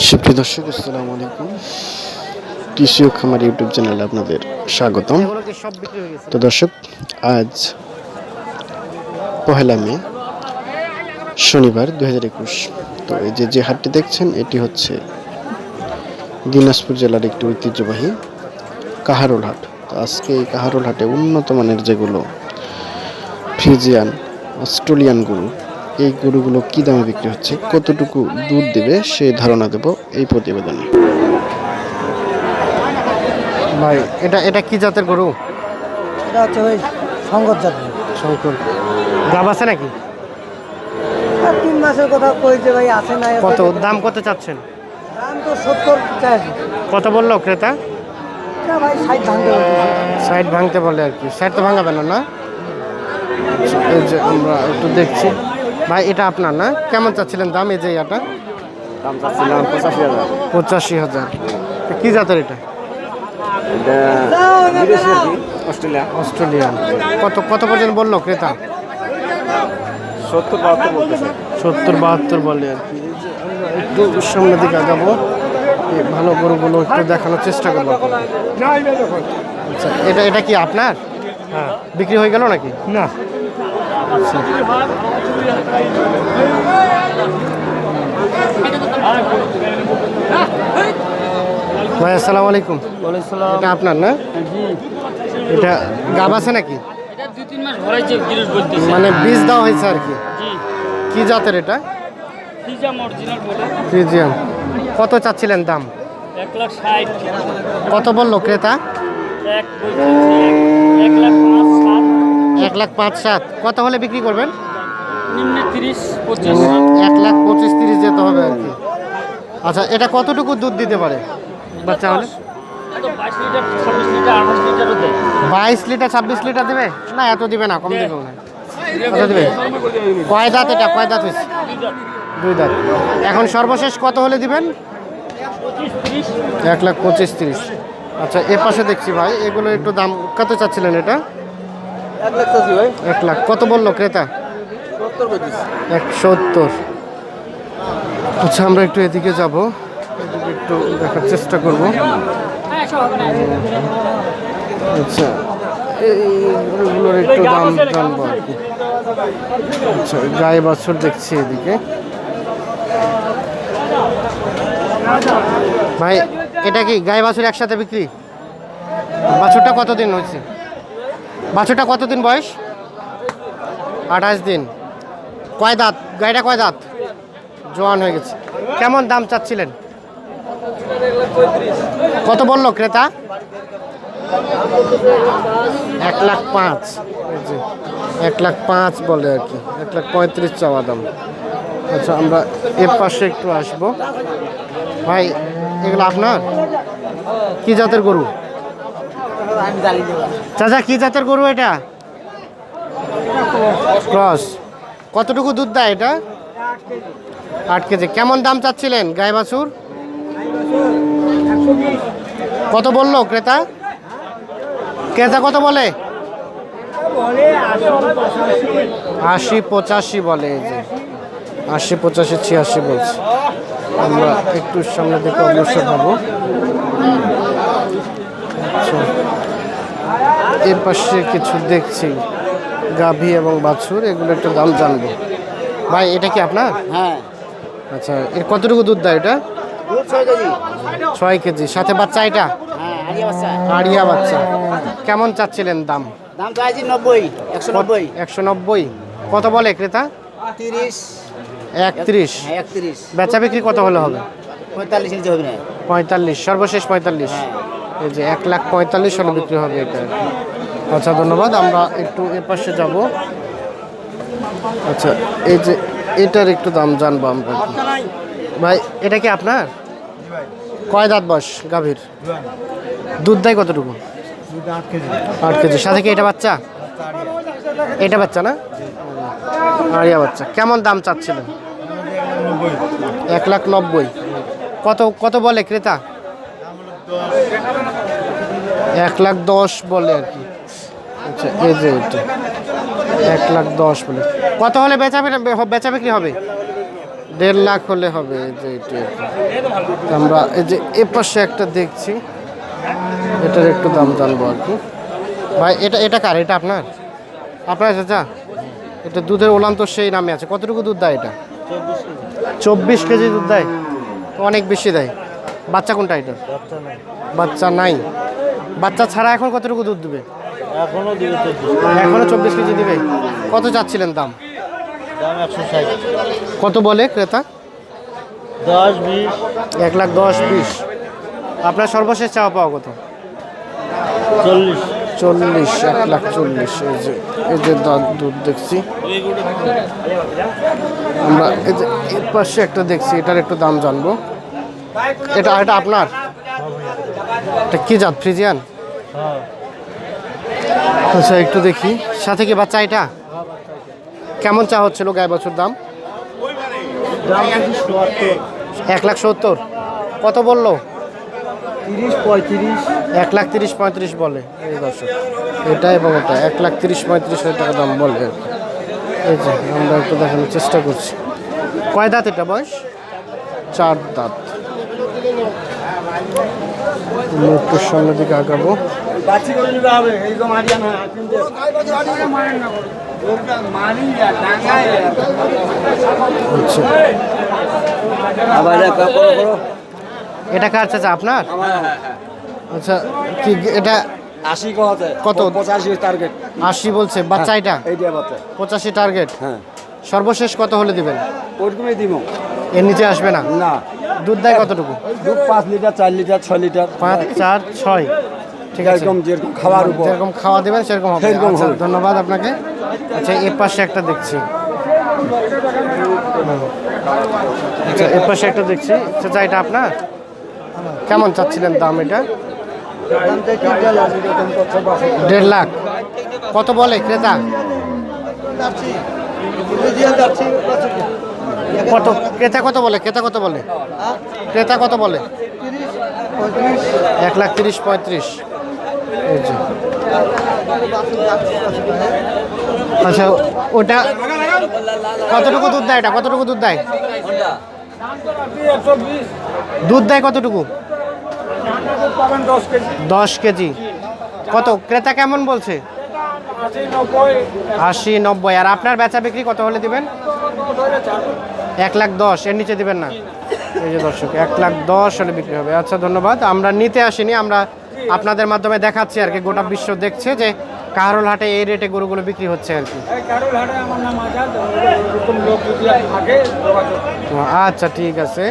সুপ্রিয় দর্শক, আসসালামু আলাইকুম। কৃষি খামার ইউটিউব চ্যানেলে আপনাদের স্বাগতম। তো দর্শক, আজ পহেলা মে, শনিবার দু হাজার একুশ। তো এই যে যে হাটটি দেখছেন, এটি হচ্ছে দিনাজপুর জেলার একটি ঐতিহ্যবাহী কাহারোল হাট। তো আজকে এই কাহারোল হাটে উন্নত মানের যেগুলো ফ্রিজিয়ান, অস্ট্রেলিয়ান গরু এই গরুগুলো কী দামে বিক্রি হচ্ছে? কতটুকু দুধ দেবে? সেই ধারণা দেব এই প্রতিবেদনে। ভাই এটা এটা কি জাতের গরু? এটা হচ্ছে ওই সংগত জাতি শঙ্কর গাব আছে নাকি? আর তিন মাসের কথা কইছে ভাই আছে না কত? দাম কত চাচ্ছেন? দাম তো সত্তর চাইছি। কত বলল ক্রেতা? না ভাই ষাট ভাঙতে সাইড ভাঙতে বলে আর কি। সাইড তো ভাঙাবে না না? আচ্ছা, এই যে আমরা একটু দেখছি। ভাই এটা আপনার না? কেমন চাচ্ছিলেন দাম এই যে এটা দাম চাচ্ছিলাম পঁচাশি হাজার। পঁচাশি হাজার। তো কি জাতের এটা? এটা কি অস্ট্রেলিয়া অস্ট্রেলিয়ান। কত কত পর্যন্ত বলল ক্রেতা? সত্তর বাহাত্তর বলতেছে। সত্তর বাহাত্তর বলে আর কি। এই যে আমরা একটু সামনের দিকে আগাবো। ভালো গরুগুলো একটু দেখানোর চেষ্টা করব আচ্ছা এটা এটা কি আপনার? হ্যাঁ। বিক্রি হয়ে গেল নাকি? না। আচ্ছা। ভাই আসসালামু আলাইকুম। এটা আপনার না? এটা গাব আছে নাকি? মানে বীজ দেওয়া হয়েছে আর কি? কি জাতের এটা? ফ্রিজিয়াম কত চাচ্ছিলেন দাম? কত বলল ক্রেতা? এক লাখ পাঁচ সাত। কত হলে বিক্রি করবেন? নিম্নে তিরিশ পঁচিশ। এক লাখ পঁচিশ তিরিশ যেতে হবে আর কি। আচ্ছা এটা কতটুকু দুধ দিতে পারে? বাচ্চা হলে? বাইশ লিটার ছাব্বিশ লিটার দিবে? না এত দিবে না কম দিবে। কত দিবে? কয় দাঁত এটা? কয় দাঁত হয়েছে দুই দাঁত। এখন সর্বশেষ কত হলে দিবেন? এক লাখ পঁচিশ তিরিশ। আচ্ছা এ পাশে দেখছি ভাই এগুলো একটু দাম কত চাচ্ছিলেন এটা? এক লাখ। কত বলল ক্রেতা? সত্তর। আচ্ছা আমরা একটু এদিকে যাব। এদিকে একটু দেখার চেষ্টা করব। আচ্ছা এইগুলোর একটু দাম জানব আর কি। আচ্ছা গায়ে বাছুর দেখছি এদিকে। ভাই এটা কি গায়ে বাছুর একসাথে বিক্রি? বাছুরটা কতদিন হয়েছে? বাছুরটা কতদিন বয়স? আঠাশ দিন। কয় দাঁত? গাড়িটা কয় দাঁত? জোয়ান হয়ে গেছে। কেমন দাম চাচ্ছিলেন? কত বলল ক্রেতা? এক লাখ পাঁচ। যে, এক লাখ পাঁচ বলে আর কি। এক লাখ পঁয়ত্রিশ চাওয়া দাম। আচ্ছা আমরা এর পাশে একটু আসব। ভাই এগুলো আপনার? কি জাতের গরু? চাচা কি জাতের গরু এটা? ক্রস। কতটুকু দুধ দেয় এটা? আট কেজি। কেমন দাম চাচ্ছিলেন গায়ে বাছুর কত বলল ক্রেতা? ক্রেতা কত বলে? আশি পঁচাশি বলে এই যে। আশি পঁচাশি, ছিয়াশি বলছে। আমরা একটু সামনে দিকে অগ্রসর হব আচ্ছা। এর পাশে কিছু দেখছি। গাভী এবং বাছুর এগুলো একটু দাম জানব। ভাই এটা কি আপনার? হ্যাঁ। আচ্ছা এর কতটুকু দুধ দেয় এটা? ছয় কেজি। সাথে বাচ্চা এটা? হ্যাঁ আড়িয়া বাচ্চা। আড়িয়া বাচ্চা। কেমন চাচ্ছিলেন দাম? দাম চাইছি নব্বই একশো নব্বই। একশো নব্বই। কত বলে ক্রেতা? তিরিশ। একত্রিশ। হ্যাঁ একত্রিশ। বেচা বিক্রি কত হলে হবে? পঁয়তাল্লিশ ইঞ্চি হবে না। পঁয়তাল্লিশ সর্বশেষ পঁয়তাল্লিশ। এই যে এক লাখ পঁয়তাল্লিশ হলে বিক্রি হবে এটা। আচ্ছা ধন্যবাদ। আমরা একটু এ পাশে যাব। আচ্ছা এই যে এটার একটু দাম জানব আমরা। ভাই এটা কি আপনার? কয় দাঁত বয়স গাভীর? দুধ দেয় কতটুকু? আট কেজি। সাথে কি এটা বাচ্চা? এটা বাচ্চা না? আরিয়া বাচ্চা। কেমন দাম চাচ্ছিলেন এক লাখ নব্বই। কত কত বলে ক্রেতা? এক লাখ দশ বলে আর কি। আচ্ছা এই যে এটা এক লাখ দশ বলে। কত হলে বেচা বেচা বিক্রি হবে? দেড় লাখ হলে হবে এই যে এটি আমরা এই যে এ পাশে একটা দেখছি। এটার একটু দাম জানব আর কি। ভাই এটা এটা কার? এটা আপনার? আপনার চাচা এটা দুধের ওলান তো সেই নামে আছে। কতটুকু দুধ দেয় এটা? চব্বিশ কেজি দুধ দেয়। অনেক বেশি দেয়। বাচ্চা কোনটা এটা? বাচ্চা নাই। বাচ্চা ছাড়া এখন কতটুকু দুধ দেবে? এখনও দিবে এখনও চব্বিশ কেজি দিবে। কত চাচ্ছিলেন দাম? দাম একশো ষাট। কত বলে ক্রেতা? দশ বিশ। এক লাখ দশ বিশ। আপনার সর্বশেষ চাওয়া পাওয়া কত? চল্লিশ। চল্লিশ এক লাখ চল্লিশ। এই যে এই যে দা- দুধ দেখছি। আমরা এই যে এর পাশে একটা দেখছি এটার একটু দাম জানব। এটা এটা আপনার? এটা কি জাত ফ্রিজিয়ান? হ্যাঁ। আচ্ছা একটু দেখি। সাথে কি বাচ্চা এটা? কেমন চা হচ্ছিল গায়ে বছর দাম? এক লাখ সত্তর। কত বলল? তিরিশ পঁয়ত্রিশ। এক লাখ তিরিশ পঁয়ত্রিশ বলে। এই দর্শক এটা এবং এটা। এক লাখ তিরিশ পঁয়ত্রিশ হাজার টাকা দাম বলে এই যে আমরা একটু দেখানোর চেষ্টা করছি। কয় দাঁত এটা বয়স? চার দাঁত। একটু সামনের দিকে আগাবো। বাচ্চি করে নিতে হবে এই তো মারিয়া না কিন্তু আচ্ছা। এটা করো করো। এটা কার চাচা আপনার? আচ্ছা কি এটা আশি কত? কত? পঁচাশি টার্গেট আশি বলছে বাচ্চা এটা? পঁচাশি টার্গেট হ্যাঁ। সর্বশেষ কত হলে দিবেন? ওরকমই দিব। এর নিচে আসবে না? না। দুধ দেয় কতটুকু? দুধ পাঁচ লিটার চার লিটার ছয় লিটার। পাঁচ চার ছয়। ঠিক আছে। যেরকম যেরকম খাওয়ার উপর। যেরকম খাওয়া দেবেন সেরকম হবে। আচ্ছা ধন্যবাদ আপনাকে। আচ্ছা এর পাশে একটা দেখছি। আচ্ছা এর পাশে একটা দেখছি। চাচা এটা আপনার? কেমন চাচ্ছিলেন দাম এটা? দেড় লাখ। কত বলে ক্রেতা? কত ক্রেতা কত বলে? ক্রেতা কত বলে? ক্রেতা কত বলে? এক লাখ তিরিশ পঁয়ত্রিশ। আচ্ছা ওটা কতটুকু দুধ দেয় এটা? কতটুকু দুধ দেয়? দুধ দেয় কতটুকু? দশ কেজি। কত? ক্রেতা কেমন বলছে? আশি, নব্বই। আর আপনার বেচা বিক্রি কত হলে দিবেন? এক লাখ দশ। এর নিচে দিবেন না। এই যে দর্শক, এক লাখ দশ হলে বিক্রি হবে। আচ্ছা ধন্যবাদ। আমরা নিতে আসিনি, আমরা আপনাদের মাধ্যমে দেখাচ্ছি আর কি গোটা বিশ্ব দেখছে যে কারোল হাটে এই রেটে গরুগুলো বিক্রি হচ্ছে আর কি। আচ্ছা ঠিক আছে।